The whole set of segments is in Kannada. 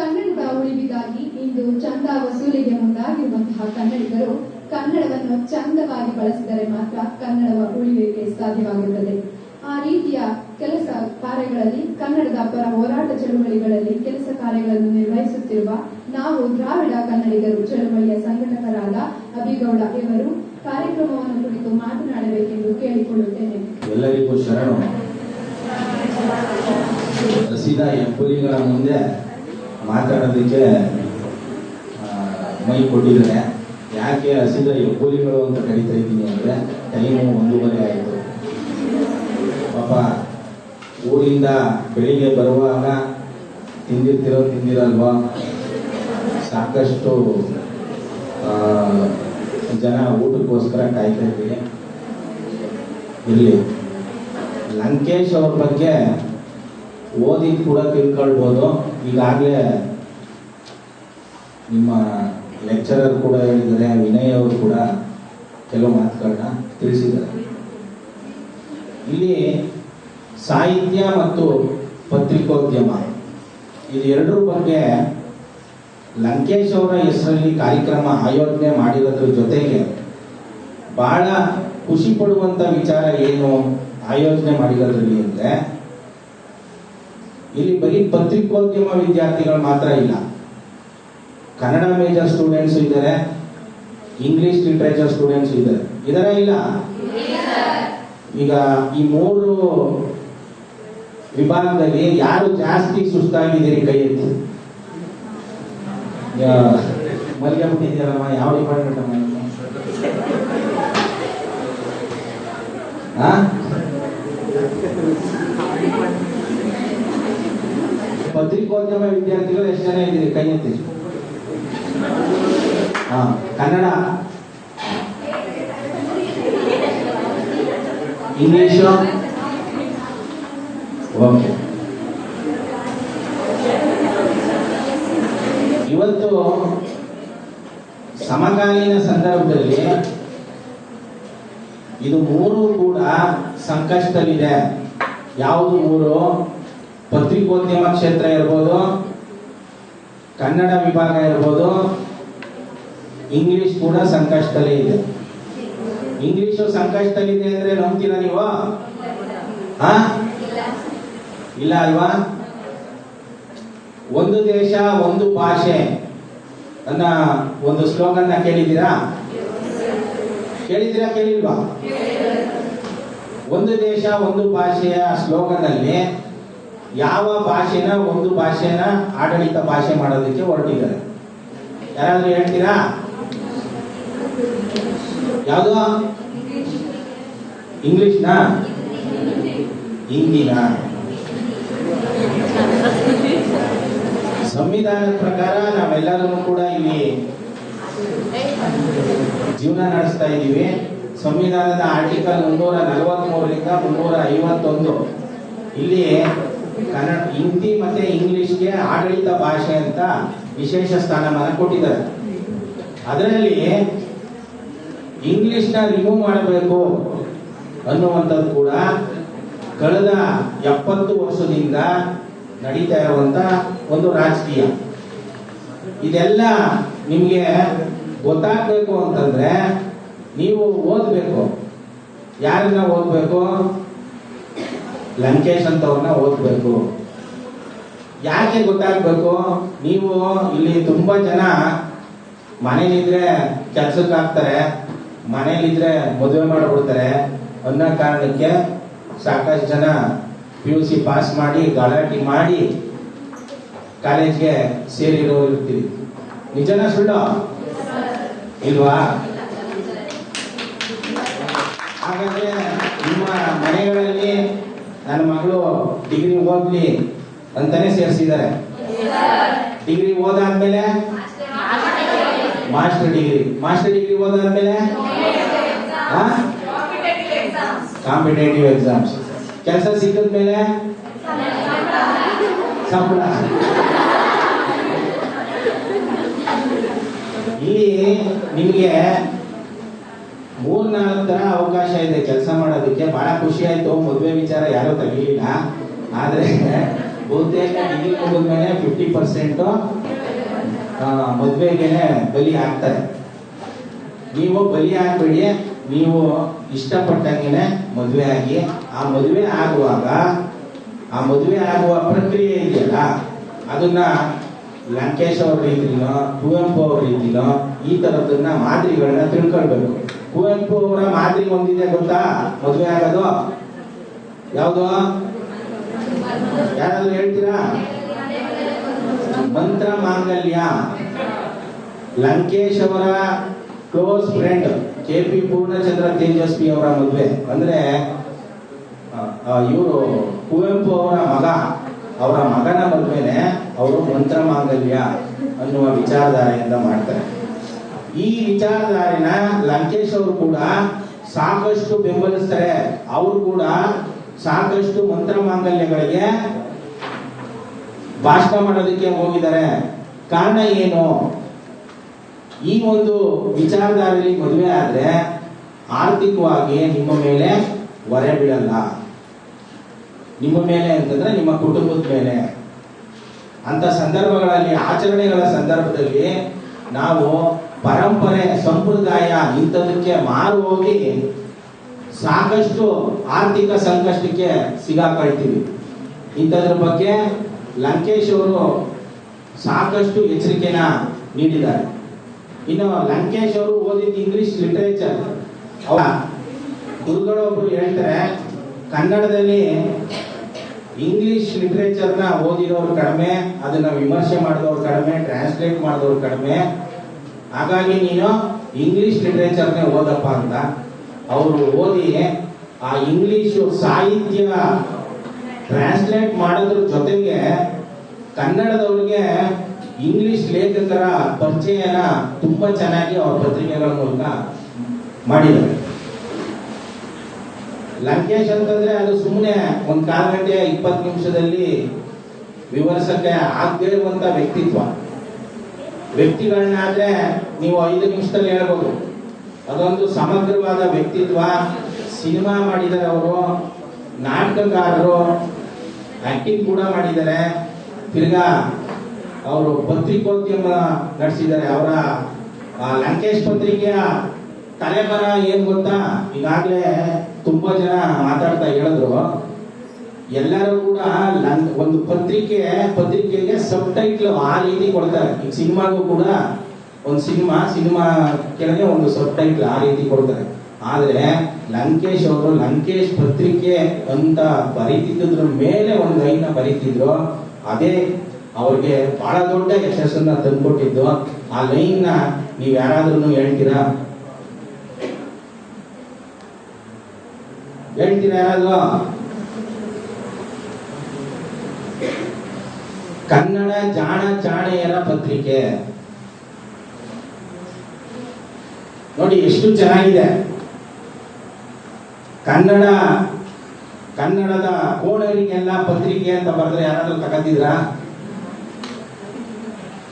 ಕನ್ನಡದ ಉಳಿವಿಗಾಗಿ ಇಂದು ಚಂದ ವಸೂಲಿಗೆ ಮುಂದಾಗಿರುವಂತಹ ಕನ್ನಡಿಗರು ಕನ್ನಡವನ್ನು ಚಂದವಾಗಿ ಬಳಸಿದರೆ ಮಾತ್ರ ಕನ್ನಡವ ಉಳಿವಿಗೆ ಸಾಧ್ಯವಾಗುತ್ತದೆ. ಆ ರೀತಿಯ ಕೆಲಸ ಕಾರ್ಯಗಳಲ್ಲಿ ಕನ್ನಡದ ಪರ ಹೋರಾಟ ಚಳುವಳಿಗಳಲ್ಲಿ ಕೆಲಸ ಕಾರ್ಯಗಳನ್ನು ನಿರ್ವಹಿಸುತ್ತಿರುವ ನಾವು ದ್ರಾವಿಡ ಕನ್ನಡಿಗರು, ಚಳುವಳಿಯ ಸಂಘಟಕರಾದ ಅಭಿಗೌಡ ಇವರು ಕಾರ್ಯಕ್ರಮವನ್ನು ಕುರಿತು ಮಾತನಾಡಬೇಕೆಂದು ಕೇಳಿಕೊಳ್ಳುತ್ತೇನೆ. ಎಲ್ಲರಿಗೂ ಶರಣು. ಮುಂದೆ ಮಾತಾಡೋದಕ್ಕೆ ಮೈ ಕೊಟ್ಟಿದ್ದಾರೆ. ಯಾಕೆ ಹಸಿದ ಎಬ್ಬುಲಿಗಳು ಅಂತ ಕರಿತಾ ಇದ್ದೀನಿ ಅಂದರೆ ಟೈಮು ಒಂದೂವರೆ ಆಯಿತು. ಪಾಪ, ಊರಿಂದ ಬೆಳಿಗ್ಗೆ ಬರುವಾಗ ತಿಂದಿರ್ತಿರೋ ತಿಂದಿರಲ್ವಾ? ಸಾಕಷ್ಟು ಜನ ಊಟಕ್ಕೋಸ್ಕರ ಕಾಯ್ತಾ ಇದ್ದೀವಿ ಇಲ್ಲಿ ಲಂಕೇಶ್ ಅವ್ರ ಬಗ್ಗೆ ಓದಿ ಕೂಡ ತಿಳ್ಕೊಳ್ಬೋದು. ಈಗಾಗಲೇ ನಿಮ್ಮ ಲೆಕ್ಚರರ್ ಕೂಡ ಹೇಳಿದ್ದಾರೆ, ವಿನಯ್ ಅವರು ಕೂಡ ಕೆಲವು ಮಾತುಗಳನ್ನ ತಿಳಿಸಿದ್ದಾರೆ. ಇಲ್ಲಿ ಸಾಹಿತ್ಯ ಮತ್ತು ಪತ್ರಿಕೋದ್ಯಮ, ಇದು ಎರಡರ ಬಗ್ಗೆ ಲಂಕೇಶ್ ಅವರ ಹೆಸರಲ್ಲಿ ಕಾರ್ಯಕ್ರಮ ಆಯೋಜನೆ ಮಾಡಿರೋದ್ರ ಜೊತೆಗೆ ಬಹಳ ಖುಷಿ ಪಡುವಂಥ ವಿಚಾರ ಏನು ಆಯೋಜನೆ ಮಾಡಿರೋದ್ರಲ್ಲಿ ಅಂದ್ರೆ ಇಲ್ಲಿ ಬರೀ ಪತ್ರಿಕೋದ್ಯಮ ವಿದ್ಯಾರ್ಥಿಗಳು ಮಾತ್ರ ಇಲ್ಲ. ಕನ್ನಡ ಮೇಜರ್ ಸ್ಟೂಡೆಂಟ್ಸ್ ಇದ್ದಾರೆ ಇಂಗ್ಲಿಷ್ ಲಿಟ್ರೇಚರ್ ಸ್ಟೂಡೆಂಟ್ಸ್ ಇದ್ದಾರೆ. ಇದರ ಇಲ್ಲ? ಈಗ ಈ ಮೂರು ವಿಭಾಗದಲ್ಲಿ ಯಾರು ಜಾಸ್ತಿ ಸುಸ್ತಾಗಿದ್ದೀರಿ ಕೈ ಎತ್ತಿ ಮಲ್ಗೆ ಬಿಟ್ಟಿದ್ದೀರಮ್ಮ ಯಾವ ಡಿಪಾರ್ಟ್ಮೆಂಟ್ ಅಮ್ಮ ನೀವು? ಆ? ಪತ್ರಿಕೋದ್ಯಮ ವಿದ್ಯಾರ್ಥಿಗಳು ಎಷ್ಟು ಜನ ಇದ್ದೀರಿ? ಕೈ ಎತ್ತಿ. ಹಾ, ಕನ್ನಡ. ಇಂಗ್ಲಿಷ್. ಓಕೆ. ಇವತ್ತು ಸಮಕಾಲೀನ ಸಂದರ್ಭದಲ್ಲಿ ಇದು ಮೂರು ಕೂಡ ಸಂಕಷ್ಟದಲ್ಲಿದೆ. ಯಾವುದು ಮೂರು ಪತ್ರಿಕೋದ್ಯಮ ಕ್ಷೇತ್ರ ಇರ್ಬೋದು, ಕನ್ನಡ ವಿಭಾಗ ಇರ್ಬೋದು, ಇಂಗ್ಲಿಷ್ ಕೂಡ ಸಂಕಷ್ಟದಲ್ಲೇ ಇದೆ. ಇಂಗ್ಲಿಷು ಸಂಕಷ್ಟದಲ್ಲಿದೆ ಅಂದ್ರೆ ನಂಬ್ತೀರಾ ನೀವು? ಇಲ್ಲ ಅಲ್ವಾ? ಒಂದು ದೇಶ, ಒಂದು ಭಾಷೆ ಅನ್ನ ಒಂದು ಸ್ಲೋಗನ್ನ ಕೇಳಿದ್ದೀರಾ? ಕೇಳಿದ್ದೀರಾ ಕೇಳಿಲ್ವಾ? ಒಂದು ದೇಶ, ಒಂದು ಭಾಷೆಯ ಸ್ಲೋಗನ್ ಯಾವ ಭಾಷೆನ ಒಂದು ಭಾಷೆನ ಆಡಳಿತ ಭಾಷೆ ಮಾಡೋದಕ್ಕೆ ಹೊರಟಿದ್ದಾರೆ. ಯಾರಾದ್ರೂ ಹೇಳ್ತೀರಾ? ಯಾವುದು? ಇಂಗ್ಲಿಷ್ನಾ? ಹಿಂದಿನ. ಸಂವಿಧಾನದ ಪ್ರಕಾರ ನಾವೆಲ್ಲರೂ ಕೂಡ ಇಲ್ಲಿ ಜೀವನ ನಡೆಸ್ತಾ ಇದ್ದೀವಿ. ಸಂವಿಧಾನದ ಆರ್ಟಿಕಲ್ ಮುನ್ನೂರ ನಲವತ್ಮೂರರಿಂದ ಮುನ್ನೂರ ಐವತ್ತೊಂದು. ಇಲ್ಲಿ ಕನ್ನಡ, ಹಿಂದಿ ಮತ್ತೆ ಇಂಗ್ಲಿಷ್ಗೆ ಆಡಳಿತ ಭಾಷೆ ಅಂತ ವಿಶೇಷ ಸ್ಥಾನಮಾನ ಕೊಟ್ಟಿದ್ದಾರೆ. ಅದರಲ್ಲಿ ಇಂಗ್ಲಿಷ್ನ ರಿಮೂವ್ ಮಾಡಬೇಕು ಅನ್ನುವಂಥದ್ದು ಕೂಡ ಕಳೆದ ಎಪ್ಪತ್ತು ವರ್ಷದಿಂದ ನಡೀತಾ ಇರುವಂತ ಒಂದು ರಾಜಕೀಯ. ಇದೆಲ್ಲ ನಿಮಗೆ ಗೊತ್ತಾಗಬೇಕು ಅಂತಂದ್ರೆ ನೀವು ಓದಬೇಕು. ಯಾರನ್ನ ಓದಬೇಕು? ಲಂಕೇಶ್ ಅಂತವ್ರನ್ನ ಓದಬೇಕು. ಯಾಕೆ ಗೊತ್ತಾಗಬೇಕು? ನೀವು ಇಲ್ಲಿ ತುಂಬಾ ಜನ ಮನೇಲಿದ್ರೆ ಕೆಲ್ಸಕ್ಕೆ ಹಾಕ್ತಾರೆ ಮನೇಲಿದ್ರೆ ಮದುವೆ ಮಾಡಿಬಿಡ್ತಾರೆ ಅನ್ನೋ ಕಾರಣಕ್ಕೆ ಸಾಕಷ್ಟು ಜನ ಪಿ ಯು ಸಿ ಪಾಸ್ ಮಾಡಿ, ಗಲಾಟೆ ಮಾಡಿ ಕಾಲೇಜ್ಗೆ ಸೇರಿರೋ ಇರ್ತೀವಿ. ನಿಜನ ಸುಳ್ಳು? ಇಲ್ವಾ? ಹಾಗಾದ್ರೆ ನಿಮ್ಮ ಮನೆಗಳಲ್ಲಿ ನನ್ನ ಮಗಳು ಡಿಗ್ರಿ ಓದ್ಲಿ ಅಂತಾನೆ ಸೇರ್ಸಿದ್ದಾರೆ. ಡಿಗ್ರಿ ಓದಾದ್ಮೇಲೆ? ಮಾಸ್ಟರ್ ಡಿಗ್ರಿ ಮಾಸ್ಟರ್ ಡಿಗ್ರಿ ಓದಾದ್ಮೇಲೆ? ಕಾಂಪಿಟೇಟಿವ್ ಎಕ್ಸಾಮ್ಸ್ ಕೆಲಸ ಸಿಕ್ಕಿದ್ಮೇಲೆ? ಸಂಬಳ ಇಲ್ಲಿ ನಿಮಗೆ ಮೂರ್ನಾಲ್ಕು ತರ ಅವಕಾಶ ಇದೆ ಕೆಲಸ ಮಾಡೋದಕ್ಕೆ. ಬಹಳ ಖುಷಿ ಆಯ್ತು. ಮದುವೆ ವಿಚಾರ ಯಾರೂ ತೆಗಿಲಿಲ್ಲ. ಆದ್ರೆ ಬಹುತೇಕ ಡಿಗ್ರಿ ಮುಗಿದ್ಮೇಲೆ ಫಿಫ್ಟಿ ಪರ್ಸೆಂಟ್ ಮದುವೆಗೆ ಬಲಿ ಆಗ್ತಾರೆ ನೀವು ಬಲಿ ಆಗಬೇಡಿ ನೀವು ಇಷ್ಟಪಟ್ಟಂಗೆನೆ ಮದುವೆ ಆಗಿ. ಆ ಮದುವೆ ಆಗುವಾಗ, ಆ ಮದುವೆ ಆಗುವ ಪ್ರಕ್ರಿಯೆ ಇದೆಯಲ್ಲ, ಅದನ್ನ ಲಂಕೇಶ್ ಅವ್ರ ರೀತಿನೋ, ಕುವೆಂಪು ಅವ್ರ ರೀತಿನೋ ಈ ತರದನ್ನ ಮಾದರಿಗಳನ್ನ ತಿಳ್ಕೊಳ್ಬೇಕು. ಕುವೆಂಪು ಅವರ ಮಾದರಿ ಒಂದಿದೆ ಗೊತ್ತಾ? ಮದುವೆ ಆಗೋದು? ಯಾವುದು? ಯಾರಾದ್ರೂ ಹೇಳ್ತೀರಾ? ಮಂತ್ರ ಮಾಂಗಲ್ಯ. ಲಂಕೇಶ್ ಅವರ close friend, K P Poornachandra Tejaswi ಅವರ ಮದುವೆ. ಅಂದ್ರೆ ಇವರು ಕುವೆಂಪು ಅವರ ಮಗ. ಅವರ ಮಗನ ಮದುವೆನೆ ಅವರು ಮಂತ್ರ ಮಾಂಗಲ್ಯ ಅನ್ನುವ ವಿಚಾರಧಾರೆಯಿಂದ ಮಾಡ್ತಾರೆ. ಈ ವಿಚಾರಧಾರೆನ ಲಂಕೇಶ್ ಅವರು ಕೂಡ ಸಾಕಷ್ಟು ಬೆಂಬಲಿಸ್ತಾರೆ. ಅವರು ಕೂಡ ಸಾಕಷ್ಟು ಮಂತ್ರ ಮಾಂಗಲ್ಯಗಳಿಗೆ ಭಾಷಣ ಮಾಡೋದಕ್ಕೆ ಹೋಗಿದ್ದಾರೆ. ಕಾರಣ ಏನು? ಈ ಒಂದು ವಿಚಾರಧಾರೆಯಲ್ಲಿ ಮದುವೆ ಆದ್ರೆ ಆರ್ಥಿಕವಾಗಿ ನಿಮ್ಮ ಮೇಲೆ ಹೊರೆ ಬೀಳಲ್ಲ. ನಿಮ್ಮ ಮೇಲೆ ಅಂತಂದ್ರೆ ನಿಮ್ಮ ಕುಟುಂಬದ ಮೇಲೆ. ಅಂತ ಸಂದರ್ಭಗಳಲ್ಲಿ, ಆಚರಣೆಗಳ ಸಂದರ್ಭದಲ್ಲಿ ನಾವು ಪರಂಪರೆ, ಸಂಪ್ರದಾಯ ಇಂಥದಕ್ಕೆ ಮಾರು ಹೋಗಿ ಸಾಕಷ್ಟು ಆರ್ಥಿಕ ಸಂಕಷ್ಟಕ್ಕೆ ಸಿಗಾಕೊಳ್ತೀವಿ. ಇಂಥದ್ರ ಬಗ್ಗೆ ಲಂಕೇಶ್ ಅವರು ಸಾಕಷ್ಟು ಎಚ್ಚರಿಕೆನ ನೀಡಿದ್ದಾರೆ. ಇನ್ನು ಲಂಕೇಶ್ ಅವರು ಓದಿದ್ದು ಇಂಗ್ಲಿಷ್ ಲಿಟರೇಚರ್ ಅವರ ಹೇಳ್ತಾರೆ ಕನ್ನಡದಲ್ಲಿ ಇಂಗ್ಲಿಷ್ ಲಿಟ್ರೇಚರ್ನ ಓದಿರೋರು ಕಡಿಮೆ, ಅದನ್ನ ವಿಮರ್ಶೆ ಮಾಡಿದವರು ಕಡಿಮೆ ಟ್ರಾನ್ಸ್ಲೇಟ್ ಮಾಡಿದವರು ಕಡಿಮೆ. ಹಾಗಾಗಿ ನೀನು ಇಂಗ್ಲಿಷ್ ಲಿಟ್ರೇಚರ್ನೇ ಓದಪ್ಪ ಅಂತ. ಅವರು ಓದಿ ಆ ಇಂಗ್ಲಿಷ್ ಸಾಹಿತ್ಯ ಟ್ರಾನ್ಸ್ಲೇಟ್ ಮಾಡೋದ್ರ ಜೊತೆಗೆ ಕನ್ನಡದವ್ರಿಗೆ ಇಂಗ್ಲಿಷ್ ಲೇಖಕರ ಪರಿಚಯನ ತುಂಬಾ ಚೆನ್ನಾಗಿ ಅವ್ರ ಪತ್ರಿಕೆಗಳ ಮೂಲಕ ಮಾಡಿದ್ದಾರೆ. ಲಂಕೇಶ್ ಅಂತಂದ್ರೆ ಅದು ಸುಮ್ಮನೆ ಒಂದ್ ಕಾಲ್ ಗಂಟೆ, ಇಪ್ಪತ್ತು ನಿಮಿಷದಲ್ಲಿ ವಿವರಿಸಕ್ಕೆ ಆಗದೇ ವ್ಯಕ್ತಿತ್ವ. ವ್ಯಕ್ತಿಗಳನ್ನಾದ್ರೆ ನೀವು ಐದು ನಿಮಿಷದಲ್ಲಿ ಹೇಳ್ಬೋದು. ಅದೊಂದು ಸಮಗ್ರವಾದ ವ್ಯಕ್ತಿತ್ವ ಸಿನಿಮಾ ಮಾಡಿದ್ದಾರೆ ಅವರು ನಾಟಕಕಾರರು ಆಕ್ಟಿಂಗ್ ಕೂಡ ಮಾಡಿದ್ದಾರೆ. ತಿರ್ಗಾ ಅವರು ಪತ್ರಿಕೋದ್ಯಮ ನಡೆಸಿದ್ದಾರೆ. ಅವರ ಲಂಕೇಶ್ ಪತ್ರಿಕೆಯ ತಲೆಬರ ಏನ್ ಗೊತ್ತಾ? ಈಗಾಗಲೇ ತುಂಬಾ ಜನ ಮಾತಾಡ್ತಾ ಹೇಳಿದ್ರು. ಎಲ್ಲರೂ ಕೂಡ ಒಂದು ಪತ್ರಿಕೆ, ಪತ್ರಿಕೆಗೆ ಸಬ್ ಟೈಟ್ಲ್ ಆ ರೀತಿ ಕೊಡ್ತಾರೆ. ಈಗ ಸಿನಿಮಾಗೂ ಕೂಡ ಒಂದು ಸಿನಿಮಾ ಸಿನಿಮಾ ಕೆಳಗೆ ಒಂದು ಸಬ್ ಟೈಟ್ಲ್ ಆ ರೀತಿ ಕೊಡ್ತಾರೆ. ಆದ್ರೆ ಲಂಕೇಶ್ ಅವರು ಲಂಕೇಶ್ ಪತ್ರಿಕೆ ಅಂತ ಬರೀತಿದ್ರ ಮೇಲೆ ಒಂದು ಲೈನ್ ಬರೀತಿದ್ರು. ಅದೇ ಅವ್ರಿಗೆ ಬಹಳ ದೊಡ್ಡ ಯಶಸ್ಸನ್ನ ತಂದ್ಕೊಟ್ಟಿದ್ದು. ಆ ಲೈನ್ನ ನೀವ್ ಯಾರಾದ್ರೂ ಹೇಳ್ತೀರಾ? ಹೇಳ್ತೀರಾ ಯಾರಾದ್ರೂ ಕನ್ನಡ ಜಾಣ ಚಾಣೆಯರ ಪತ್ರಿಕೆ. ನೋಡಿ ಎಷ್ಟು ಚೆನ್ನಾಗಿದೆ. ಕನ್ನಡ, ಕನ್ನಡದ ಕೋಣರಿಗೆಲ್ಲ ಪತ್ರಿಕೆ ಅಂತ ಬರೆದ್ರೆ ಯಾರಾದ್ರೂ ತಗೊಂಡಿದ್ರ?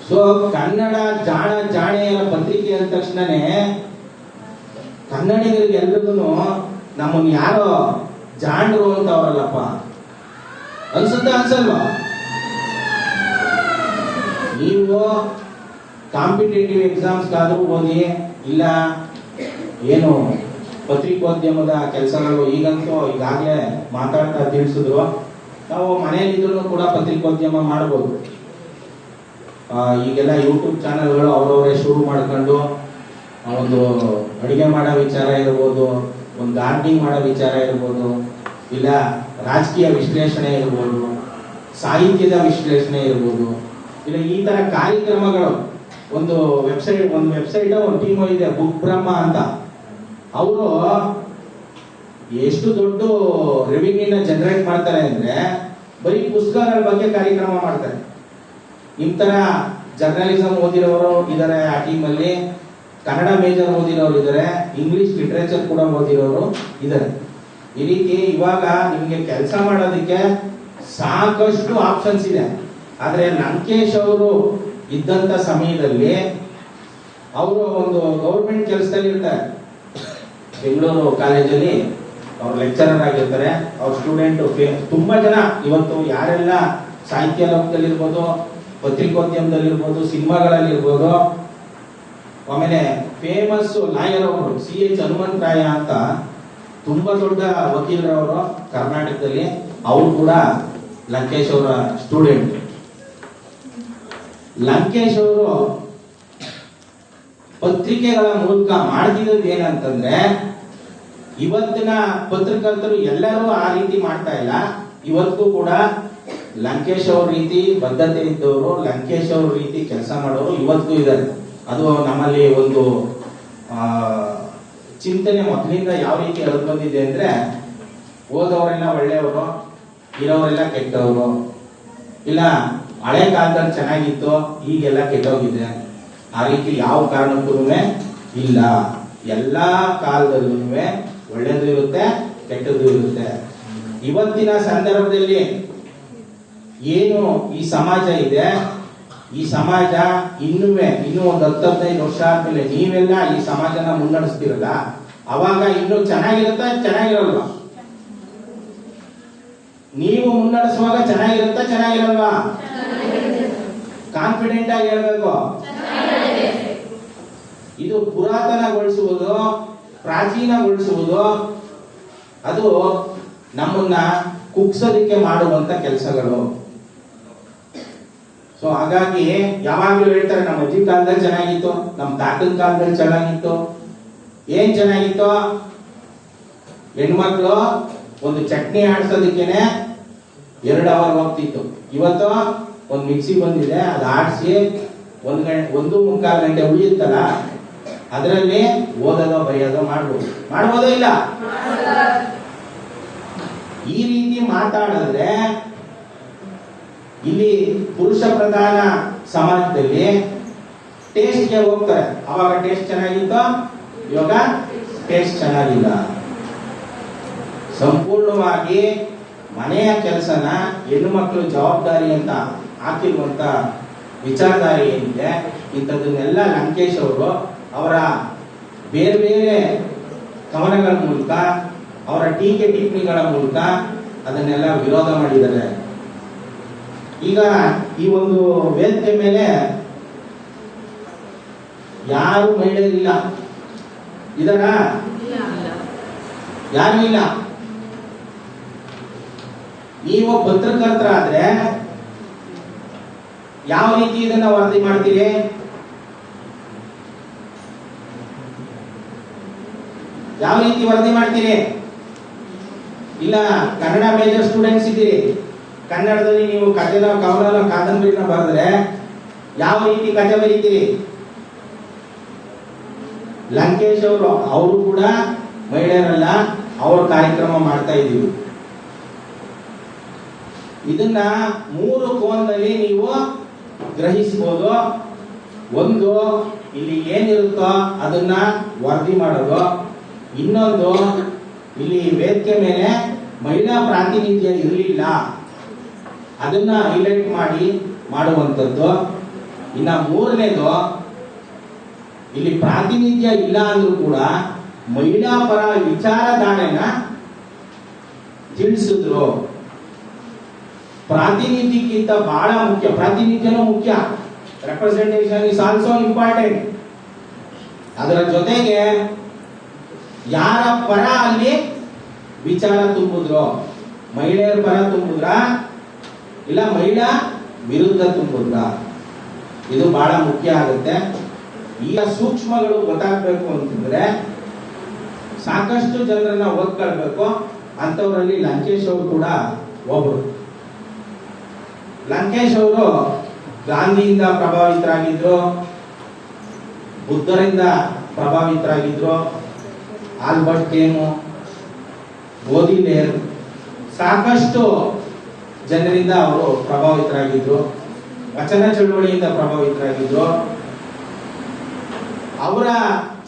ಸೊ ಕನ್ನಡ ಜಾಣ ಜಾಣೆಯರ ಪತ್ರಿಕೆ ಅಂದ ತಕ್ಷಣನೇ ಕನ್ನಡಿಗರಿಗೆ ಎಲ್ರಿಗೂ ನಮ್ಮನ್ನ ಯಾರೋ ಜಾಣರು ಅಂತ ಅವರಲ್ಲಪ್ಪ ಅನ್ಸುತ್ತೆ, ಅನ್ಸಲ್ವಾ? ನೀವು ಕಾಂಪಿಟೇಟಿವ್ ಎಕ್ಸಾಮ್ಸ್ಗಾದ್ರೂ ಓದಿ ಇಲ್ಲ, ಏನು ಪತ್ರಿಕೋದ್ಯಮದ ಕೆಲಸಗಳು ಈಗಂತೂ ಈಗಾಗಲೇ ಮಾತಾಡ್ತಾ ತಿಳಿಸಿದ್ರು. ನಾವು ಮನೆಯಲ್ಲಿದ್ರು ಕೂಡ ಪತ್ರಿಕೋದ್ಯಮ ಮಾಡ್ಬೋದು. ಈಗೆಲ್ಲ ಯೂಟ್ಯೂಬ್ ಚಾನೆಲ್ಗಳು ಅವರವರೇ ಶುರು ಮಾಡ್ಕೊಂಡು ಒಂದು ಅಡುಗೆ ಮಾಡೋ ವಿಚಾರ ಇರ್ಬೋದು. ಒಂದು ಗಾರ್ಡಿಂಗ್ ಮಾಡೋ ವಿಚಾರ ಇರ್ಬೋದು, ಇಲ್ಲ ರಾಜಕೀಯ ವಿಶ್ಲೇಷಣೆ ಇರ್ಬೋದು, ಸಾಹಿತ್ಯದ ವಿಶ್ಲೇಷಣೆ ಇರ್ಬೋದು, ಇಲ್ಲ ಈ ತರ ಕಾರ್ಯಕ್ರಮಗಳು, ಒಂದು ವೆಬ್ಸೈಟ್ ಒಂದು ವೆಬ್ಸೈಟ್ ಒಂದು ಟೀಮ್ ಇದೆ, ಬುಕ್ ಬ್ರಹ್ಮ ಅಂತ. ಅವರು ಎಷ್ಟು ದೊಡ್ಡ ರೆವಿನ್ಯೂನ ಜನರೇಟ್ ಮಾಡ್ತಾರೆ ಅಂದ್ರೆ, ಬರೀ ಪುಸ್ತಕಗಳ ಬಗ್ಗೆ ಕಾರ್ಯಕ್ರಮ ಮಾಡ್ತಾರೆ. ನಿಮ್ ತರ ಜರ್ನಲಿಸಂ ಓದಿರೋರು ಇದಾರೆ ಆ ಟೀಮಲ್ಲಿ ಕನ್ನಡ ಮೇಜರ್ ಓದಿರೋರು ಇದ್ದಾರೆ ಇಂಗ್ಲಿಷ್ ಲಿಟ್ರೇಚರ್ ಕೂಡ ಓದಿರೋರು ಇದ್ದಾರೆ ಈ ರೀತಿ ಇವಾಗ ನಿಮಗೆ ಕೆಲಸ ಮಾಡೋದಕ್ಕೆ ಸಾಕಷ್ಟು ಆಪ್ಷನ್ಸ್ ಇದೆ. ಆದರೆ ಲಂಕೇಶ್ ಅವರು ಇದ್ದಂತ ಸಮಯದಲ್ಲಿ ಅವರು ಒಂದು ಗೌರ್ಮೆಂಟ್ ಕೆಲಸದಲ್ಲಿ ಇರ್ತಾರೆ. ಬೆಂಗಳೂರು ಕಾಲೇಜಲ್ಲಿ ಅವ್ರು ಲೆಕ್ಚರರ್ ಆಗಿರ್ತಾರೆ. ಅವ್ರ ಸ್ಟೂಡೆಂಟ್ ತುಂಬಾ ಜನ ಇವತ್ತು ಯಾರೆಲ್ಲ ಸಾಹಿತ್ಯ ಲೋಕದಲ್ಲಿರ್ಬೋದು, ಪತ್ರಿಕೋದ್ಯಮದಲ್ಲಿರ್ಬೋದು, ಸಿನಿಮಾಗಳಲ್ಲಿರ್ಬೋದು ಆಮೇಲೆ ಫೇಮಸ್ ಲಾಯರ್ ಅವರು ಸಿ ಎಚ್ ಹನುಮಂತರಾಯ ಅಂತ ತುಂಬಾ ದೊಡ್ಡ ವಕೀಲರವರು ಕರ್ನಾಟಕದಲ್ಲಿ. ಅವರು ಕೂಡ ಲಂಕೇಶ್ ಅವರ ಸ್ಟೂಡೆಂಟ್ ಲಂಕೇಶ್ ಅವರು ಪತ್ರಿಕೆಗಳ ಮೂಲಕ ಮಾಡ್ತಿರೋದು ಏನಂತಂದ್ರೆ, ಇವತ್ತಿನ ಪತ್ರಕರ್ತರು ಎಲ್ಲರೂ ಆ ರೀತಿ ಮಾಡ್ತಾ ಇಲ್ಲ. ಇವತ್ತು ಕೂಡ ಲಂಕೇಶ್ ಅವ್ರ ರೀತಿ ಬದ್ಧತೆ ಇದ್ದವರು, ಲಂಕೇಶ್ ಅವ್ರ ರೀತಿ ಕೆಲಸ ಮಾಡೋರು ಇವತ್ತು ಇದ್ದಾರೆ. ಅದು ನಮ್ಮಲ್ಲಿ ಒಂದು ಚಿಂತನೆ ಮೊದಲಿಂದ ಯಾವ ರೀತಿ ಅದು ಬಂದಿದೆ ಅಂದ್ರೆ ಓದವರೆಲ್ಲ ಒಳ್ಳೆಯವರು, ಇರೋರೆಲ್ಲ ಕೆಟ್ಟವರು. ಇಲ್ಲ, ಹಳೆ ಕಾಲದಲ್ಲಿ ಚೆನ್ನಾಗಿತ್ತು, ಈಗೆಲ್ಲ ಕೆಟ್ಟೋಗಿದೆ. ಆ ರೀತಿ ಯಾವ ಕಾರಣಕ್ಕೂ ಇಲ್ಲ. ಎಲ್ಲ ಕಾಲದಲ್ಲೂ ಒಳ್ಳೇದು ಇರುತ್ತೆ ಕೆಟ್ಟದ್ದು ಇರುತ್ತೆ. ಇವತ್ತಿನ ಸಂದರ್ಭದಲ್ಲಿ ಏನು ಈ ಸಮಾಜ ಇದೆ? ಈ ಸಮಾಜ ಇನ್ನುವೆ, ಇನ್ನು ಒಂದು ಹತ್ತೈದು ವರ್ಷ ಆದ್ಮೇಲೆ ನೀವೆಲ್ಲ ಈ ಸಮಾಜನ ಮುನ್ನಡೆಸ್ತಿರಲ್ಲ? ಅವಾಗ ಇನ್ನು ಚೆನ್ನಾಗಿರುತ್ತಾ ಚೆನ್ನಾಗಿರಲ್ವಾ? ನೀವು ಮುನ್ನಡೆಸುವಾಗ ಚೆನ್ನಾಗಿರುತ್ತಾ ಚೆನ್ನಾಗಿರಲ್ವಾ? ಕಾನ್ಫಿಡೆಂಟ್ ಆಗಿ ಹೇಳ್ಬೇಕು. ಇದು ಪುರಾತನಗೊಳಿಸುವುದು, ಪ್ರಾಚೀನಗೊಳಿಸುವುದು, ಅದು ನಮ್ಮನ್ನ ಕುಗ್ಸೋದಕ್ಕೆ ಮಾಡುವಂತ ಕೆಲಸಗಳು. ಸೊ ಹಾಗಾಗಿ ಯಾವಾಗ್ಲೂ ಹೇಳ್ತಾರೆ, ನಮ್ಮ ಅಜ್ಜಿ ಕಾಲದಲ್ಲಿ ಚೆನ್ನಾಗಿತ್ತು, ನಮ್ಮ ತಾತನ ಕಾಲದಲ್ಲಿ ಚೆನ್ನಾಗಿತ್ತು. ಏನ್ ಚೆನ್ನಾಗಿತ್ತು? ಹೆಣ್ಮಕ್ಳು ಒಂದು ಚಟ್ನಿ ಆಡ್ಸೋದಕ್ಕೇನೆ ಎರಡು ಅವರ್ ಹೋಗ್ತಿತ್ತು ಇವತ್ತು ಒಂದು ಮಿಕ್ಸಿ ಬಂದಿದೆ, ಅದು ಆಡಿಸಿ ಒಂದು ಗಂಟೆ, ಒಂದು ಮುಕ್ಕಾಲು ಗಂಟೆ ಉಳಿಯುತ್ತಲ್ಲ, ಅದರಲ್ಲಿ ಓದೋದೋ ಬರೆಯೋದೋ ಮಾಡ್ಬೋದು. ಮಾಡ್ಬೋದೋ ಇಲ್ಲ? ಈ ರೀತಿ ಮಾತಾಡಿದ್ರೆ ಇಲ್ಲಿ ಪುರುಷ ಪ್ರಧಾನ ಸಮಾಜದಲ್ಲಿ ಟೇಸ್ಟ್ಗೆ ಹೋಗ್ತಾರೆ. ಅವಾಗ ಟೇಸ್ಟ್ ಚೆನ್ನಾಗಿತ್ತು? ಇವಾಗ ಟೇಸ್ಟ್ ಚೆನ್ನಾಗಿಲ್ಲ. ಸಂಪೂರ್ಣವಾಗಿ ಮನೆಯ ಕೆಲಸನ ಹೆಣ್ಣು ಮಕ್ಕಳು ಜವಾಬ್ದಾರಿ ಅಂತ ಹಾಕಿರುವಂತ ವಿಚಾರಧಾರೆ ಏನಿದೆ, ಇಂಥದ್ದನ್ನೆಲ್ಲ ಲಂಕೇಶ್ ಅವರು ಅವರ ಬೇರೆ ಬೇರೆ ಕವನಗಳ ಮೂಲಕ, ಅವರ ಟೀಕೆ ಟಿಪ್ಪಣಿಗಳ ಮೂಲಕ ಅದನ್ನೆಲ್ಲ ವಿರೋಧ ಮಾಡಿದ್ದಾರೆ. ಈಗ ಈ ಒಂದು ವೇದಿಕೆ ಮೇಲೆ ಯಾರು ಮಹಿಳೆಯರಿಲ್ಲ ಇದರ ಯಾರು ಇಲ್ಲ. ನೀವು ಪತ್ರಕರ್ತರಾದ್ರೆ ಯಾವ ರೀತಿ ಇದನ್ನ ವರದಿ ಮಾಡ್ತೀರಿ? ಯಾವ ರೀತಿ ವರದಿ ಮಾಡ್ತೀರಿ? ಇಲ್ಲ, ಕನ್ನಡ ಮೇಜರ್ ಸ್ಟೂಡೆಂಟ್ಸ್ ಇದ್ದೀರಿ. ಕನ್ನಡದಲ್ಲಿ ನೀವು ಕಥೆನ ಕವನ ಕಾದಂಬರಿನ ಬರೆದ್ರೆ ಯಾವ ರೀತಿ ಕಥೆ ಬರೀತೀರಿ? ಲಂಕೇಶ್ ಅವರು ಅವರು ಕೂಡ ಮಹಿಳೆಯರಲ್ಲ, ಅವ್ರ ಕಾರ್ಯಕ್ರಮ ಮಾಡ್ತಾ ಇದೀವಿ ಇದನ್ನ ಮೂರು ಕೋನದಲ್ಲಿ ನೀವು ಗ್ರಹಿಸಬಹುದು ಒಂದು, ಇಲ್ಲಿ ಏನಿರುತ್ತೋ ಅದನ್ನ ವರದಿ ಮಾಡೋದು. ಇನ್ನೊಂದು, ಇಲ್ಲಿ ವೇದಿಕೆ ಮೇಲೆ ಮಹಿಳಾ ಪ್ರಾತಿನಿಧ್ಯ ಇರಲಿಲ್ಲ. ಅದನ್ನ ಹೈಲೈಟ್ ಮಾಡಿ ಮಾಡುವಂಥದ್ದು. ಇನ್ನ ಮೂರನೇದು, ಇಲ್ಲಿ ಪ್ರಾತಿನಿಧ್ಯ ಇಲ್ಲ ಅಂದ್ರೂ ಕೂಡ ಮಹಿಳಾ ಪರ ವಿಚಾರಧಾರೆನ ತಿಳಿಸಿದ್ರು. ಪ್ರಾತಿನಿಧ್ಯಕ್ಕಿಂತ ಬಹಳ ಮುಖ್ಯ. ಪ್ರಾತಿನಿಧ್ಯನೂ ಮುಖ್ಯ. ರೆಪ್ರೆಸೆಂಟೇಷನ್ ಇಸ್ ಆಲ್ಸೋ ಇಂಪಾರ್ಟೆಂಟ್ ಅದರ ಜೊತೆಗೆ ಯಾರ ಪರ ಅಲ್ಲಿ ವಿಚಾರ ತುಂಬಿದ್ರು? ಮಹಿಳೆಯರ ಪರ ತುಂಬಿದ್ರ? ಇಲ್ಲ, ಮಹಿಳಾ ವಿರುದ್ಧ ತುಂಬುತ್ತ ಇದು ಬಹಳ ಮುಖ್ಯ ಆಗುತ್ತೆ. ಈಗ ಸೂಕ್ಷ್ಮಗಳು ಗೊತ್ತಾಗ್ಬೇಕು ಅಂತಂದ್ರೆ ಸಾಕಷ್ಟು ಜನರನ್ನ ಓದ್ಕೊಳ್ಬೇಕು ಅಂತವರಲ್ಲಿ ಲಂಕೇಶ್ ಅವರು ಕೂಡ ಒಬ್ರು. ಲಂಕೇಶ್ ಅವರು ಗಾಂಧಿಯಿಂದ ಪ್ರಭಾವಿತರಾಗಿದ್ರು, ಬುದ್ಧರಿಂದ ಪ್ರಭಾವಿತರಾಗಿದ್ರು, ಆಲ್ಬರ್ಟ್ ಕೇಮು ಗೋದಿಲೇರ್, ಸಾಕಷ್ಟು ಜನರಿಂದ ಅವರು ಪ್ರಭಾವಿತರಾಗಿದ್ರು. ವಚನ ಚಳುವಳಿಯಿಂದ ಪ್ರಭಾವಿತರಾಗಿದ್ರು. ಅವರ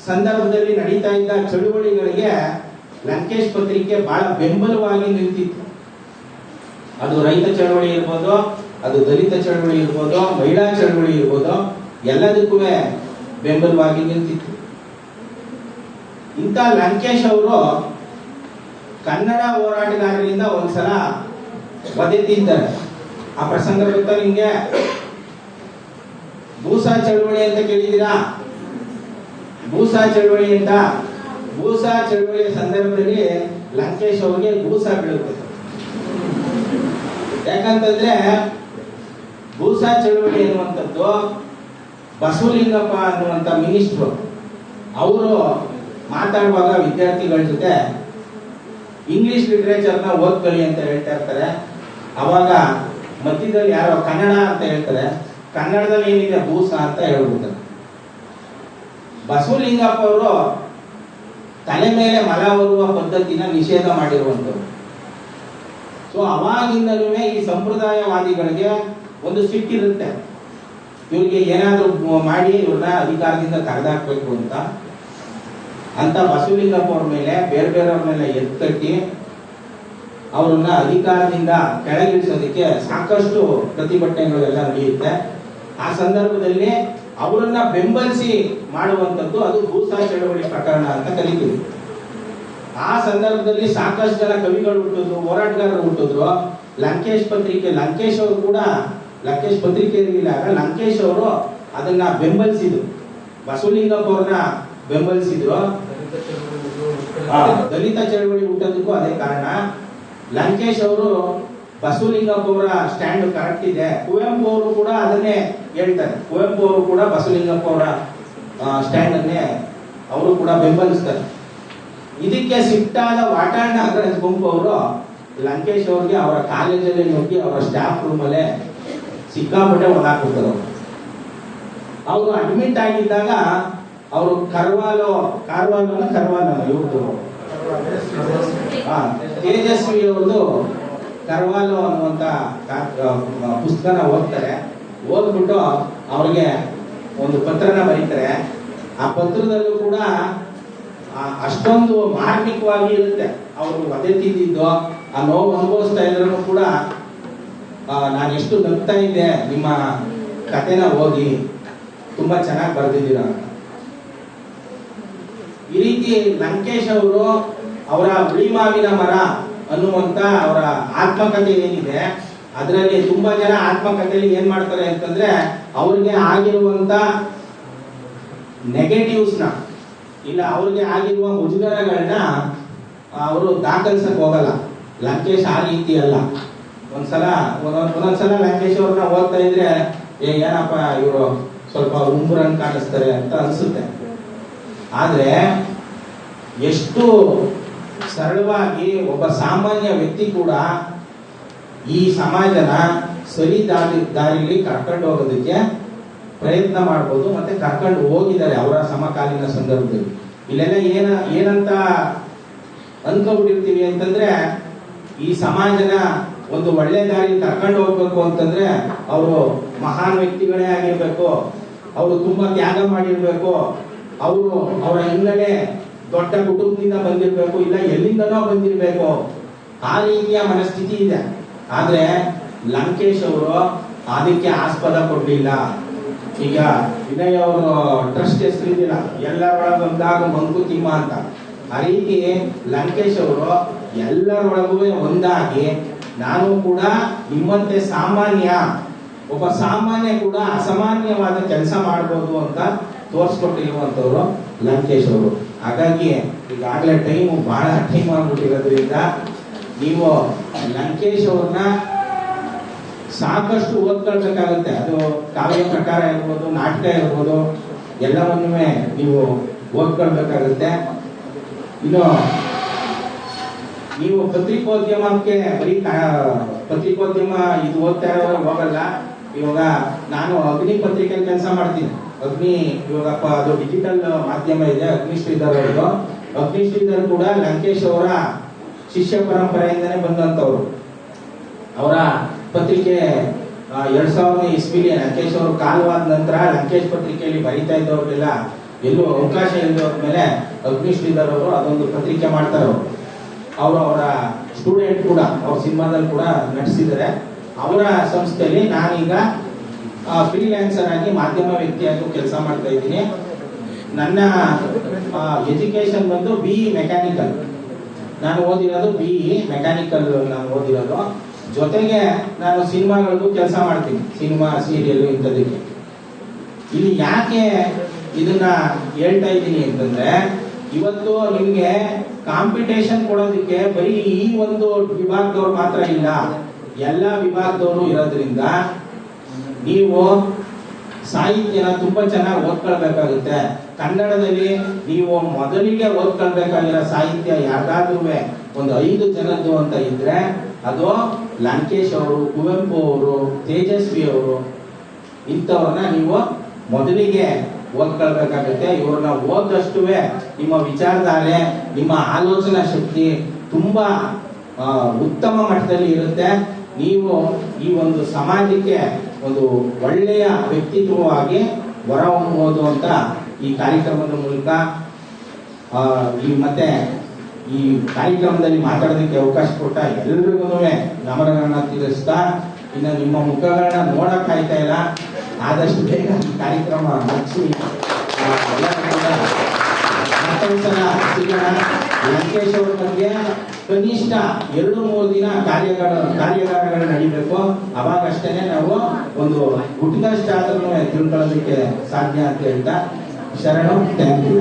ಸಂದರ್ಭದಲ್ಲಿ ನಡೀತಾ ಇದ್ದ ಚಳುವಳಿಗಳಿಗೆ ಲಂಕೇಶ್ ಪತ್ರಿಕೆ ಬಹಳ ಬೆಂಬಲವಾಗಿ ನಿಂತಿತ್ತು. ಅದು ರೈತ ಚಳವಳಿ ಇರ್ಬೋದು, ಅದು ದಲಿತ ಚಳವಳಿ ಇರ್ಬೋದು, ಮಹಿಳಾ ಚಳವಳಿ ಇರ್ಬೋದು, ಎಲ್ಲದಕ್ಕೂ ಬೆಂಬಲವಾಗಿ ನಿಂತಿತ್ತು. ಇಂಥ ಲಂಕೇಶ್ ಅವರು ಕನ್ನಡ ಹೋರಾಟಗಾರರಿಂದ ಒಂದ್ಸಲ ತಿಂತಾರೆ ಆ ಪ್ರಸಂಗ ಗೊತ್ತಾ ನಿಮ್ಗೆ? ಭೂಸಾ ಚಳವಳಿ ಅಂತ ಕೇಳಿದ್ದೀರಾ? ಭೂಸಾ ಚಳವಳಿ ಅಂತ. ಭೂಸಾ ಚಳವಳಿಯ ಸಂದರ್ಭದಲ್ಲಿ ಲಂಕೇಶ್ ಅವರಿಗೆ ಭೂಸಾ ಬೀಳುತ್ತೆ. ಯಾಕಂತಂದ್ರೆ ಭೂಸಾ ಚಳವಳಿ ಅನ್ನುವಂಥದ್ದು ಬಸವಲಿಂಗಪ್ಪ ಅನ್ನುವಂಥ ಮಿನಿಸ್ಟ್ರು. ಅವರು ಮಾತಾಡುವಾಗ ವಿದ್ಯಾರ್ಥಿಗಳ ಜೊತೆ ಇಂಗ್ಲಿಷ್ ಲಿಟ್ರೇಚರ್ನ ಓದ್ಕೊಳ್ಳಿ ಅಂತ ಹೇಳ್ತಾ ಇರ್ತಾರೆ. ಅವಾಗ ಮಧ್ಯದಲ್ಲಿ ಯಾರೋ ಕನ್ನಡ ಅಂತ ಹೇಳ್ತಾರೆ. ಕನ್ನಡದಲ್ಲಿ ಏನಿದೆ? ಭೂಸ ಅಂತ ಹೇಳ್ಬಿಡ್ತಾರೆ. ಬಸವಲಿಂಗಪ್ಪ ಅವರು ತಲೆ ಮೇಲೆ ಮಲ ಹೊರುವ ಪದ್ಧತಿನ ನಿಷೇಧ ಮಾಡಿರುವಂಥವ್ರು. ಸೊ ಅವಾಗಿಂದಲೂ ಈ ಸಂಪ್ರದಾಯವಾದಿಗಳಿಗೆ ಒಂದು ಸಿಟ್ಟಿರುತ್ತೆ ಇವ್ರಿಗೆ ಏನಾದರೂ ಮಾಡಿ ಇವ್ರನ್ನ ಅಧಿಕಾರದಿಂದ ಕರೆದಾಕ್ಬೇಕು ಅಂತ. ಅಂತ ಬಸವಲಿಂಗಪ್ಪ ಅವ್ರ ಮೇಲೆ ಬೇರೆ ಬೇರೆಯವ್ರ ಮೇಲೆ ಎತ್ಕಟ್ಟಿ ಅವ್ರನ್ನ ಅಧಿಕಾರದಿಂದ ಕೆಳಗಿಳಿಸೋದಕ್ಕೆ ಸಾಕಷ್ಟು ಪ್ರತಿಭಟನೆಗಳೆಲ್ಲ ನಡೆಯುತ್ತೆ. ಆ ಸಂದರ್ಭದಲ್ಲಿ ಅವರನ್ನ ಬೆಂಬಲಿಸಿ ಮಾಡುವಂಥದ್ದು ಅದು ಭೂಸಾ ಚಳವಳಿ ಪ್ರಕರಣ ಅಂತ ಕರಿತೀವಿ. ಆ ಸಂದರ್ಭದಲ್ಲಿ ಸಾಕಷ್ಟು ಜನ ಕವಿಗಳು ಹುಟ್ಟಿದ್ರು ಹೋರಾಟಗಾರರು ಹುಟ್ಟಿದ್ರು. ಲಂಕೇಶ್ ಪತ್ರಿಕೆ ಲಂಕೇಶ್ ಅವರು ಕೂಡ ಲಂಕೇಶ್ ಪತ್ರಿಕೆ ಇರಲಿಲ್ಲ ಲಂಕೇಶ್ ಅವರು ಅದನ್ನ ಬೆಂಬಲಿಸಿದ್ರು. ಬಸವಲಿಂಗಪ್ಪ ಅವ್ರನ್ನ ಬೆಂಬಲಿಸಿದ್ರು. ದಲಿತ ಚಳವಳಿ ಹುಟ್ಟೋದಕ್ಕೂ ಅದೇ ಕಾರಣ. ಲಂಕೇಶ್ ಅವರು ಬಸವಲಿಂಗಪ್ಪವರ ಸ್ಟ್ಯಾಂಡ್ ಕರೆಕ್ಟ್ ಇದೆ. ಕುವೆಂಪು ಅವರು ಕೂಡ ಅದನ್ನೇ ಹೇಳ್ತಾರೆ. ಕುವೆಂಪು ಅವರು ಕೂಡ ಬಸವಲಿಂಗಪ್ಪ ಅವರ ಸ್ಟ್ಯಾಂಡ್ ಅನ್ನೇ ಅವರು ಕೂಡ ಬೆಂಬಲಿಸ್ತಾರೆ. ಇದಕ್ಕೆ ಸಿಟ್ಟಾದ ವಾಟಾಣ ಅಗ್ರಜ್ ಗುಂಪು ಅವರು ಲಂಕೇಶ್ ಅವ್ರಿಗೆ ಅವರ ಕಾಲೇಜಲ್ಲಿ ಹೋಗಿ ಅವರ ಸ್ಟಾಫ್ ರೂಮಲ್ಲೇ ಸಿಕ್ಕಾಪಟ್ಟೆ ಒಳಾಕ್ಬಿಡ್ತಾರೆ ಅವರು. ಅಡ್ಮಿಟ್ ಆಗಿದ್ದಾಗ ಅವರು ಕರ್ವಾಲೋ, ಕಾರ್ವಾಲೋನ ಕರ್ವಾಲೋ ಇವ್ರದ್ದು ತೇಜಸ್ವಿ ಅವ್ರದ್ದು ಕರ್ವಾಲು ಅನ್ನುವಂತ ಪುಸ್ತಕನ ಓದ್ತಾರೆ. ಓದ್ಬಿಟ್ಟು ಅವ್ರಿಗೆ ಒಂದು ಪತ್ರನ ಬರೀತಾರೆ. ಆ ಪತ್ರದಲ್ಲೂ ಕೂಡ ಅಷ್ಟೊಂದು ಮಾರ್ಮಿಕವಾಗಿ ಇರುತ್ತೆ. ಅವರು ಮತ್ತೆ ತಿಂದಿದ್ದು, ಆ ನೋವು ಅನುಭವಿಸ್ತಾ ಇದ್ರು ಕೂಡ ನಾನು ಎಷ್ಟು ನಗ್ತಾ ಇದ್ದೆ, ನಿಮ್ಮ ಕಥೆನ ಓದಿ ತುಂಬಾ ಚೆನ್ನಾಗಿ ಬರೆದಿದ್ದೀರಾ ಈ ರೀತಿ ಲಂಕೇಶ್ ಅವರು ಅವರ ಉಳಿಮಾವಿನ ಮರ ಅನ್ನುವಂತ ಅವರ ಆತ್ಮಕಥೆ ಏನಿದೆ, ಅದರಲ್ಲಿ ತುಂಬಾ ಜನ ಆತ್ಮಕಥೆಯಲ್ಲಿ ಏನ್ ಮಾಡ್ತಾರೆ ಅಂತಂದ್ರೆ ಅವ್ರಿಗೆ ಆಗಿರುವಂತ ನೆಗೆಟಿವ್ಸ್ನ, ಇಲ್ಲ ಅವ್ರಿಗೆ ಆಗಿರುವ ಮುಜುಗರಗಳನ್ನ ಅವರು ದಾಖಲಿಸಕ್ ಹೋಗಲ್ಲ. ಲಂಕೇಶ್ ಆ ರೀತಿ ಅಲ್ಲ. ಒಂದ್ಸಲ, ಒಂದೊಂದ್, ಒಂದೊಂದ್ಸಲ ಲಂಕೇಶ್ ಅವ್ರನ್ನ ಓದ್ತಾ ಇದ್ರೆ, ಏ, ಏನಪ್ಪ ಇವರು ಸ್ವಲ್ಪ ಉಂಬುರಂಗ್ ಕಾಣಿಸ್ತಾರೆ ಅಂತ ಅನ್ಸುತ್ತೆ. ಆದ್ರೆ, ಎಷ್ಟು ಸರಳವಾಗಿ ಒಬ್ಬ ಸಾಮಾನ್ಯ ವ್ಯಕ್ತಿ ಕೂಡ ಈ ಸಮಾಜನ ಸರಿ ದಾರಿ, ದಾರಿಲಿ ಕರ್ಕೊಂಡು ಹೋಗೋದಕ್ಕೆ ಪ್ರಯತ್ನ ಮಾಡ್ಬೋದು ಮತ್ತೆ ಕರ್ಕೊಂಡು ಹೋಗಿದ್ದಾರೆ ಅವರ ಸಮಕಾಲೀನ ಸಂದರ್ಭದಲ್ಲಿ. ಇಲ್ಲೆಲ್ಲ ಏನ, ಏನಂತ ಅನ್ಕೊಂಡ್ಬಿಟ್ಟಿರ್ತೀವಿ ಅಂತಂದ್ರೆ ಈ ಸಮಾಜನ ಒಂದು ಒಳ್ಳೆ ದಾರಿ ಕರ್ಕೊಂಡು ಹೋಗ್ಬೇಕು ಅಂತಂದ್ರೆ ಅವರು ಮಹಾನ್ ವ್ಯಕ್ತಿಗಳೇ ಆಗಿರ್ಬೇಕು, ಅವರು ತುಂಬಾ ತ್ಯಾಗ ಮಾಡಿರ್ಬೇಕು, ಅವರು ಅವರ ಹಿನ್ನೆಲೆ ದೊಡ್ಡ ಕುಟುಂಬದಿಂದ ಬಂದಿರಬೇಕು, ಇಲ್ಲ ಎಲ್ಲಿಂದನೋ ಬಂದಿರಬೇಕು. ಆ ರೀತಿಯ ಮನಸ್ಥಿತಿ ಇದೆ. ಆದ್ರೆ ಲಂಕೇಶ್ ಅವರು ಅದಕ್ಕೆ ಆಸ್ಪದ ಕೊಟ್ಟಿಲ್ಲ ಈಗ ವಿನಯ್ ಅವರು ಟ್ರಸ್ಟ್ ಹೆಸರಿದಿಲ್ಲ ಎಲ್ಲರೊಳಗೊಂದಾಗ ಮಂಕುತಿಮ್ಮ ಅಂತ. ಆ ರೀತಿ ಲಂಕೇಶ್ ಅವರು ಎಲ್ಲರೊಳಗೂ ಒಂದಾಗಿ ನಾನು ಕೂಡ ನಿಮ್ಮಂತೆ ಸಾಮಾನ್ಯ, ಒಬ್ಬ ಸಾಮಾನ್ಯ ಕೂಡ ಅಸಾಮಾನ್ಯವಾದ ಕೆಲಸ ಮಾಡ್ಬೋದು ಅಂತ ತೋರಿಸ್ಕೊಟ್ಟಿರುವಂತವ್ರು ಲಂಕೇಶ್ ಅವರು. ಹಾಗಾಗಿ ಈಗಾಗಲೇ ಟೈಮು ಬಹಳ ಟೈಮ್ ಆಗ್ಬಿಟ್ಟಿರೋದ್ರಿಂದ ನೀವು ಲಂಕೇಶ್ ಅವ್ರನ್ನ ಸಾಕಷ್ಟು ಓದ್ಕೊಳ್ಬೇಕಾಗುತ್ತೆ. ಅದು ಕಾವ್ಯ ಪ್ರಕಾರ ಇರ್ಬೋದು, ನಾಟಕ ಇರ್ಬೋದು ಎಲ್ಲವನ್ನೂ ನೀವು ಓದ್ಕೊಳ್ಬೇಕಾಗುತ್ತೆ. ಇನ್ನು ನೀವು ಪತ್ರಿಕೋದ್ಯಮಕ್ಕೆ ಬರೀ ಪತ್ರಿಕೋದ್ಯಮ ಇದು ಓದ್ತಾ ಇರೋರು ಹೋಗಲ್ಲ. ಇವಾಗ ನಾನು ಅಗ್ನಿ ಪತ್ರಿಕೆಯಲ್ಲಿ ಕೆಲಸ ಮಾಡ್ತೀನಿ. ಅಗ್ನಿ ಇವಾಗಪ್ಪ ಅದು ಡಿಜಿಟಲ್ ಮಾಧ್ಯಮ ಇದೆ, ಅಗ್ನಿ ಶ್ರೀಧರ್ ಅವ್ರದ್ದು. ಅಗ್ನಿ ಶ್ರೀಧರ್ ಕೂಡ ಲಂಕೇಶ್ ಅವರ ಶಿಷ್ಯ ಪರಂಪರೆಯಿಂದನೇ ಬಂದಂತವ್ರು ಅವರ ಪತ್ರಿಕೆ ಎರಡ್ ಸಾವಿರದ ಇಸ್ವಿಲಿ ಲಂಕೇಶ್ ಅವರು ಕಾಲವಾದ ನಂತರ ಲಂಕೇಶ್ ಪತ್ರಿಕೆಯಲ್ಲಿ ಬರೀತಾ ಇದ್ದವ್ರಿಗೆಲ್ಲ ಎಲ್ಲೂ ಅವಕಾಶ ಇಲ್ಲದವ್ರ ಮೇಲೆ ಅಗ್ನಿ ಶ್ರೀಧರ್ ಅವರು ಅದೊಂದು ಪತ್ರಿಕೆ ಮಾಡ್ತಾರೆ ಅವರು ಅವರು ಅವರ ಸ್ಟೂಡೆಂಟ್ ಕೂಡ, ಅವ್ರ ಸಿನಿಮಾದಲ್ಲಿ ಕೂಡ ನಟಿಸಿದ್ದಾರೆ. ಅವರ ಸಂಸ್ಥೆಯಲ್ಲಿ ನಾನೀಗ ಫ್ರೀಲ್ಯಾನ್ಸರ್ ಆಗಿ ಮಾಧ್ಯಮ ವ್ಯಕ್ತಿಯಾಗಿ ಕೆಲಸ ಮಾಡ್ತಾ ಇದ್ದೀನಿ. ನನ್ನ ಎಜುಕೇಶನ್ ಬಂದು ಬಿ ಮೆಕ್ಯಾನಿಕಲ್ ನಾನು ಓದಿರೋದು ಬಿ ಮೆಕ್ಯಾನಿಕಲ್ ನಾನು ಓದಿರೋದು. ಜೊತೆಗೆ ನಾನು ಸಿನಿಮಾಗಳಿಗೂ ಕೆಲಸ ಮಾಡ್ತೀನಿ. ಸಿನಿಮಾ ಸೀರಿಯಲ್ ಇಂಥದಕ್ಕೆ ಇಲ್ಲಿ ಯಾಕೆ ಇದನ್ನ ಹೇಳ್ತಾ ಇದ್ದೀನಿ ಅಂತಂದ್ರೆ, ಇವತ್ತು ನಿಮ್ಗೆ ಕಾಂಪಿಟೇಷನ್ ಕೊಡೋದಕ್ಕೆ ಬರೀ ಈ ಒಂದು ವಿಭಾಗದವ್ರು ಮಾತ್ರ ಇಲ್ಲ. ಎಲ್ಲ ವಿಭಾಗದವರು ಇರೋದ್ರಿಂದ ನೀವು ಸಾಹಿತ್ಯನ ತುಂಬಾ ಚೆನ್ನಾಗಿ ಓದ್ಕೊಳ್ಬೇಕಾಗುತ್ತೆ. ಕನ್ನಡದಲ್ಲಿ ನೀವು ಮೊದಲಿಗೆ ಓದ್ಕೊಳ್ಬೇಕಾಗಿರೋ ಸಾಹಿತ್ಯ ಯಾವ್ದಾದ್ರೂ ಒಂದು ಐದು ಜನದ್ದು ಅಂತ ಇದ್ರೆ, ಅದು ಲಂಕೇಶ್ ಅವರು, ಕುವೆಂಪು ಅವರು, ತೇಜಸ್ವಿ ಅವರು, ಇಂಥವ್ರನ್ನ ನೀವು ಮೊದಲಿಗೆ ಓದ್ಕೊಳ್ಬೇಕಾಗುತ್ತೆ. ಇವ್ರನ್ನ ಓದಷ್ಟು ನಿಮ್ಮ ವಿಚಾರಧಾರೆ, ನಿಮ್ಮ ಆಲೋಚನಾ ಶಕ್ತಿ ತುಂಬಾ ಉತ್ತಮ ಮಟ್ಟದಲ್ಲಿ ಇರುತ್ತೆ. ನೀವು ಈ ಒಂದು ಸಮಾಜಕ್ಕೆ ಒಂದು ಒಳ್ಳೆಯ ವ್ಯಕ್ತಿತ್ವವಾಗಿ ಹೊರಹೊಮ್ಮಬಹುದು ಅಂತ ಈ ಕಾರ್ಯಕ್ರಮದ ಮೂಲಕ ಈ ಮತ್ತೆ ಈ ಕಾರ್ಯಕ್ರಮದಲ್ಲಿ ಮಾತಾಡೋದಕ್ಕೆ ಅವಕಾಶ ಕೊಟ್ಟ ಎಲ್ರಿಗೂ ನಮರಗಳನ್ನ ತಿಳಿಸ್ತಾ, ಇನ್ನು ನಿಮ್ಮ ಮುಖಗಳನ್ನ ಆಯ್ತಾ ಇಲ್ಲ. ಆದಷ್ಟು ಬೇಗ ಈ ಕಾರ್ಯಕ್ರಮ ಮುಗಿಸಿ ಸಿಗೋಣ. ಲಂಕೇಶ್ ಅವ್ರ ಬಗ್ಗೆ ಕನಿಷ್ಠ ಎರಡು ಮೂರು ದಿನ ಕಾರ್ಯಗಳ ಕಾರ್ಯಾಗಾರಗಳು ನಡಿಬೇಕು. ಅವಾಗಷ್ಟೇನೆ ನಾವು ಒಂದು ಹುಟ್ಟಿದಷ್ಟಾದ್ರೂ ತಿಳ್ಕೊಳ್ಳೋದಕ್ಕೆ ಸಾಧ್ಯ ಅಂತ ಹೇಳ್ತಾ, ಶರಣು ಥ್ಯಾಂಕ್ ಯು